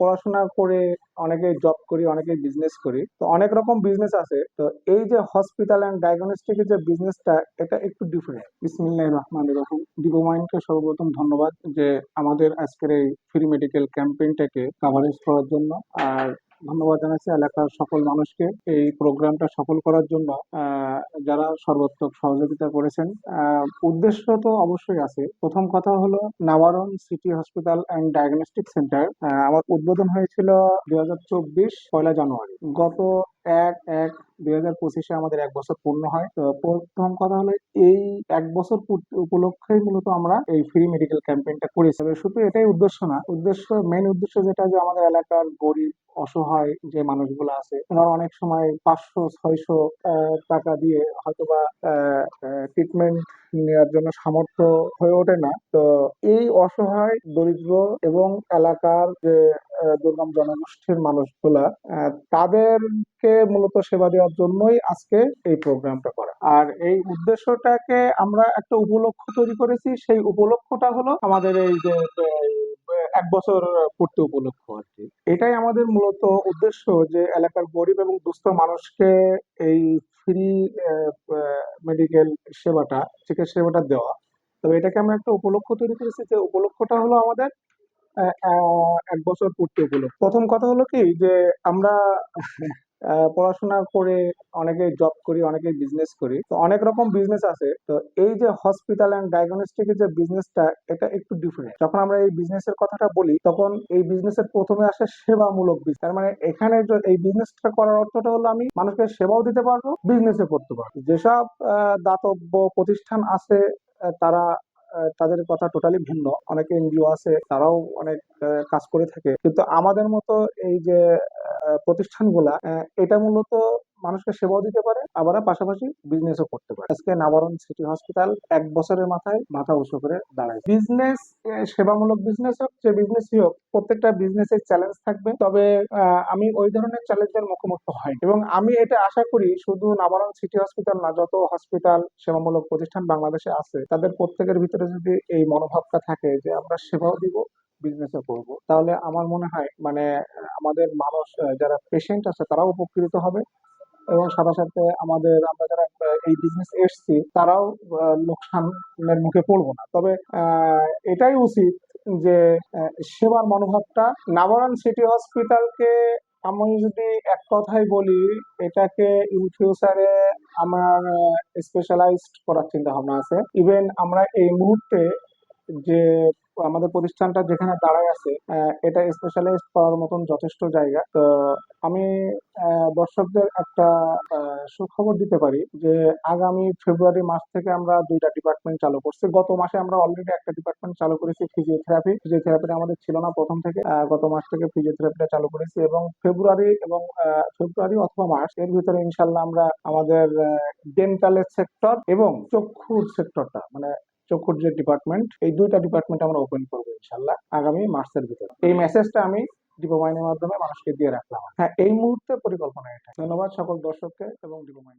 পড়াশোনা করে অনেকে জব করি অনেকে বিজনেস করি। তো অনেক রকম বিজনেস আছে। তো এই যে হসপিটাল অ্যান্ড ডায়াগনস্টিকের যে বিজনেসটা এটা একটু ডিফারেন্ট বিসমিল্লাহ রহমান রহিম। ডিবোমাইনকে সর্বপ্রথম ধন্যবাদ যে আমাদের আজকের এই ফ্রি মেডিকেল ক্যাম্পেইনটাকে কাভারেজ করার জন্য। আর ধন্যবাদ জানাচ্ছি এলাকার সকল মানুষকে এই প্রোগ্রামটা সফল করার জন্য যারা সর্বাত্মক সহযোগিতা করেছেন। উদ্দেশ্য তো অবশ্যই আছে। প্রথম কথা হলো নাওয়ারন city hospital and diagnostic centre. আমার উদ্বোধন হয়েছিল দু হাজার চব্বিশ পয়লা জানুয়ারি। গত এক এক দুই হাজার পঁচিশে আমাদের এক বছর পূর্ণ হয়। তো প্রথম কথা হলো এই এক বছর উপলক্ষে মূলত আমরা এই ফ্রি মেডিকেল ক্যাম্পেইনটা করেছি। শুধু এটাই উদ্দেশ্য না, উদ্দেশ্য মেইন উদ্দেশ্য যেটা যে আমাদের এলাকার গরিব, অসহায় যে মানুষগুলো আছে, ওনারা অনেক সময় পাঁচশো, ছয়শো টাকা দিয়ে হয়তোবা ট্রিটমেন্ট নেওয়ার জন্য সামর্থ্য হয়ে ওঠে না। তো এই অসহায়, দরিদ্র এবং এলাকার যে দুর্গম জনগোষ্ঠীর মানুষগুলা তাদেরকে মূলত সেবা দেওয়ার জন্যই আজকে এই প্রোগ্রামটা করা। আর এই উদ্দেশ্যটাকে আমরা একটা উপলক্ষ তৈরি করেছি। সেই উপলক্ষটা হলো আমাদের এই যে এক বছর পূর্তি উপলক্ষ আর কি। এটাই আমাদের মূলত উদ্দেশ্য যে এলাকার গরিব এবং দুস্থ মানুষকে এই ফ্রি মেডিকেল সেবাটা, চিকিৎসা সেবাটা দেওয়া। তবে এটাকে আমরা একটা উপলক্ষ তৈরি করেছি যে উপলক্ষটা হলো আমাদের এক বছর পূর্তি উপলক্ষ। প্রথম কথা হলো কি যে আমরা পড়াশোনা করে অনেকে জব করি অনেকে বিজনেস করি। তো অনেক রকম বিজনেস আছে। তো এই যে হসপিটাল অ্যান্ড ডায়াগনস্টিকের যে বিজনেসটা এটা একটু ডিফারেন্ট যখন আমরা এই বিজনেসের কথাটা বলি, তখন এই বিজনেসের প্রথমে আসে সেবামূলক বিজনেস তার মানে এখানে এই বিজনেসটা করার অর্থটা হলো আমি মানুষকে সেবাও দিতে পারব বিজনেসও করতে পারব। যেসব দাতব্য প্রতিষ্ঠান আছে তারা তাদের কথা টোটালি ভিন্ন। অনেকে এনজিও আছে, তারাও অনেক কাজ করে থাকে। কিন্তু আমাদের মতো এই যে প্রতিষ্ঠানগুলা এটা মূলত মানুষকে সেবাও দিতে পারে আবার পাশাপাশি বিজনেসও করতে পারে। আজকে নাবারণ সিটি হসপিটাল এক বছরের মাথায় মাথা উঁচু করে দাঁড়ায়। বিজনেস সেবামূলক বিজনেস হোক, যে বিজনেসই হোক, প্রত্যেকটা বিজনেসের চ্যালেঞ্জ থাকবে। তবে আমি ওই ধরনের চ্যালেঞ্জের মুখোমুখি হয় এবং আমি এটা আশা করি, শুধু নাবারণ সিটি হসপিটাল না, যত হসপিটাল সেবামূলক প্রতিষ্ঠান বাংলাদেশে আছে, তাদের প্রত্যেকের ভিতরে যদি এই মনোভাবটা থাকে যে আমরা সেবাও দিব বিজনেসও করব। তাহলে আমার মনে হয় মানে আমাদের মানুষ যারা পেশেন্ট আছে, তারাও উপকৃত হবে। এবং সাথে সাথে আমাদের, আমরা যারা এই বিজনেস এসছি, তারাও লোকসানের মুখে পড়ব না। তবে এটাই উচিত যে সেবার মনোভাবটা, নাবারণ সিটি হসপিটালকে আমি যদি এক কথায় বলি, এটাকে ইন ফিউচারে আমার স্পেশালাইজড করার চিন্তা ভাবনা আছে। ইভেন আমরা এই মুহূর্তে যে আমাদের প্রতিষ্ঠানটা যেখানে দাঁড়ায় আছে এটা স্পেশালাইজ করার মতন যথেষ্ট জায়গা। তো আমি দর্শকদের একটা সুখবর দিতে পারি যে আগামী ফেব্রুয়ারি মাস থেকে আমরা দুইটা ডিপার্টমেন্ট চালু করছি। গত মাসে আমরা অলরেডি একটা ডিপার্টমেন্ট চালু করেছি ফিজিওথেরাপি ফিজিওথেরাপিটা আমাদের ছিল না প্রথম থেকে গত মাস থেকে ফিজিওথেরাপিটা চালু করেছি এবং ফেব্রুয়ারি এবং ফেব্রুয়ারি অথবা মার্চ এর ভিতরে ইনশাল্লাহ আমরা আমাদের ডেন্টালের সেক্টর এবং চক্ষুর সেক্টরটা মানে চক্ষুর যে ডিপার্টমেন্ট এই দুইটা ডিপার্টমেন্ট আমরা ওপেন করব ইনশাল্লাহ আগামী মার্চের ভিতরে। এই মেসেজটা আমি ডিপোমাইনের মাধ্যমে মানুষকে দিয়ে রাখলাম। হ্যাঁ এই মুহূর্তে পরিকল্পনা এটা। ধন্যবাদ সকল দর্শককে এবং ডিপোমাইন